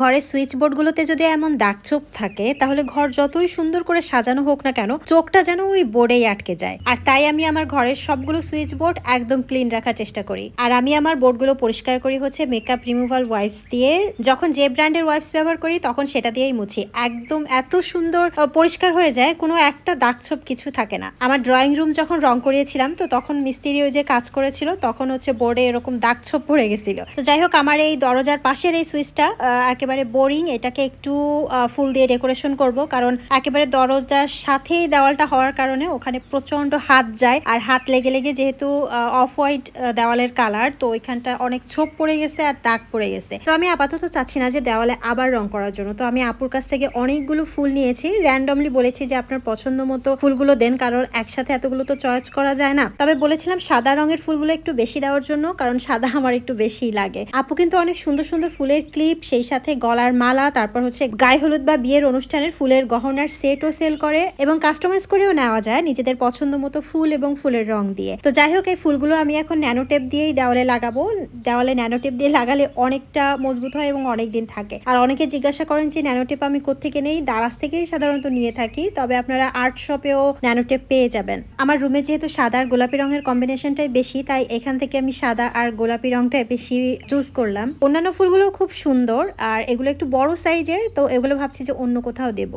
ঘরের সুইচ বোর্ডগুলোতে যদি এমন দাগছোপ থাকে, তাহলে ঘর যতই সুন্দর করে সাজানো হোক না কেন, চোখটা যেন ওই বোর্ডেই আটকে যায়। আর তাই আমি আমার ঘরের সবগুলো সুইচ বোর্ড একদম ক্লিন রাখার চেষ্টা করি। আর আমি আমার বোর্ডগুলো পরিষ্কার করি হচ্ছে মেকআপ রিমুভাল ওয়াইপস দিয়ে। যখন যে ব্র্যান্ডের ওয়াইপস ব্যবহার করি, তখন সেটা দিয়েই মুছি। একদম এত সুন্দর পরিষ্কার হয়ে যায়, কোনো একটা দাগছোপ কিছু থাকে না। আমার ড্রয়িং রুম যখন রং করিয়েছিলাম, তো তখন মিস্ত্রি ওই যে কাজ করেছিল, তখন হচ্ছে বোর্ডে এরকম দাগছোপ পড়ে গেছিল। তো যাই হোক, আমার এই দরজার পাশের এই সুইচটা একেবারে বোরিং এটাকে একটু ফুল দিয়ে ডেকোরেশন করব। কারণ একেবারে দরজার সাথেই দেওয়ালটা হওয়ার কারণে ওখানে প্রচণ্ড হাত যায়। আর হাত লেগে লেগে যেহেতু অফ হোয়াইট দেওয়ালের কালার তো ওইখানটা অনেক ছোপ পড়ে গেছে আর দাগ পড়ে গেছে। তো আমি আপাতত চাচ্ছি না যে দেওয়ালে আবার রং করার জন্য। তো আমি আপুর কাছ থেকে অনেকগুলো ফুল নিয়েছি। র্যান্ডমলি বলেছি যে আপনার পছন্দ মতো ফুলগুলো দেন, কারণ একসাথে এতগুলো তো চয়েস করা যায় না। তবে বলেছিলাম সাদা রঙের ফুলগুলো একটু বেশি দেওয়ার জন্য, কারণ সাদা আমার একটু বেশি লাগে। আপু কিন্তু অনেক সুন্দর সুন্দর ফুলের ক্লিপ সেই সাথে গলার মালা, তারপর হচ্ছে গায়ে হলুদ বা বিয়ের অনুষ্ঠানের ফুলের গহনার সেটও সেল করে এবং কাস্টমাইজ করেও নেওয়া যায় নিজেদের পছন্দ মতো ফুল এবং ফুলের রং দিয়ে। তো যাই হোক, এই ফুলগুলো আমি এখন ন্যানো টেপ দিয়েই দেওয়ালে লাগাবো। দেওয়ালে ন্যানো টেপ দিয়ে লাগালে অনেকটা মজবুত হয় এবং অনেক দিন থাকে। আর অনেকে জিজ্ঞাসা করেন যে ন্যানো টেপ আমি কোত্থেকে নেই? দারাজ থেকেই সাধারণত নিয়ে থাকি। তবে আপনারা আর্ট শপেও ন্যানো টেপ পেয়ে যাবেন। আমার রুমে যেহেতু সাদা আর গোলাপি রঙের কম্বিনেশনটাই বেশি, তাই এখান থেকে আমি সাদা আর গোলাপি রংটাই বেশি চুজ করলাম। অন্যান্য ফুলগুলো খুব সুন্দর। আর এগুলো একটু বড় সাইজের তো এগুলো ভাবছি যে অন্য কোথাও দেব।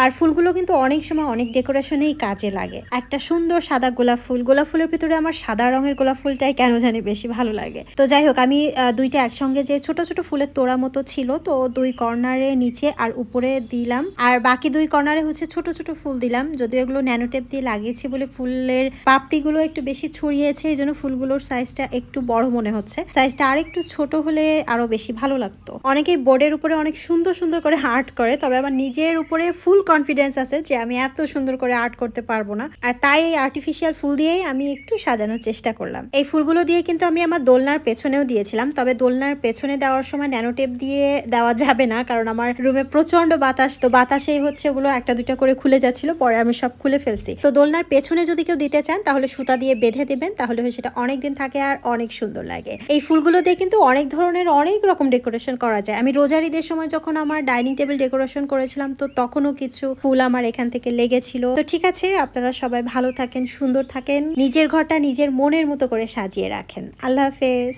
আর ফুলগুলো কিন্তু অনেক সময় অনেক ডেকোরেশনেই কাজে লাগে। একটা সুন্দর সাদা গোলাপ ফুল, গোলাপ ফুলের ভিতরে আমার সাদা রঙের গোলাপ ফুলটাই কেন জানি বেশি ভালো লাগে। তো যাই হোক, আমি দুইটা একসঙ্গে যে ছোট ছোট ফুলের তোড়া মতো ছিল, তো দুই কর্নারে নিচে আর উপরে দিলাম। আর বাকি দুই কর্নারে হচ্ছে ছোট ছোট ফুল দিলাম, যদিও এগুলো ন্যানোটেপ দিয়ে লাগিয়েছি বলে ফুলের পাপড়িগুলো একটু বেশি ছড়িয়েছে এই জন্য ফুলগুলোর সাইজটা একটু বড় মনে হচ্ছে। সাইজটা আর একটু ছোট হলে আরও বেশি ভালো লাগতো। অনেকেই বোর্ডের উপরে অনেক সুন্দর সুন্দর করে আর্ট করে, তবে আমার নিজের উপরে ফুল কনফিডেন্স আছে যে আমি এত সুন্দর করে আর্ট করতে পারব না। আর তাই এই আর্টিফিশিয়াল ফুল দিয়েই আমি একটু সাজানোর চেষ্টা করলাম। এই ফুলগুলো দিয়ে কিন্তু আমি আমার দোলনার পেছনেও দিয়েছিলাম, তবে দোলনার পেছনে দেওয়ার সময় ন্যানোটেপ দিয়ে দেওয়া যাবে না, কারণ আমার রুমে প্রচণ্ড বাতাস, তো বাতাসেই হচ্ছে ওগুলো একটা দুইটা করে খুলে যাচ্ছিল, পরে আমি সব খুলে ফেলছি। তো দোলনার পেছনে যদি কেউ দিতে চান, তাহলে সুতা দিয়ে বেঁধে দেবেন, তাহলে সেটা অনেক দিন থাকে আর অনেক সুন্দর লাগে। এই ফুলগুলো দিয়ে কিন্তু অনেক ধরনের অনেক রকম ডেকোরেশন করা যায়। আমি রোজার ঈদের সময় যখন আমার ডাইনিং টেবিল ডেকোরেশন করেছিলাম, তো তখনও কিছু ফুল আমার এখান থেকে লেগেছিল। তো ঠিক আছে, আপনারা সবাই ভালো থাকেন, সুন্দর থাকেন, নিজের ঘরটা নিজের মনের মতো করে সাজিয়ে রাখেন। আল্লাহ হাফেজ।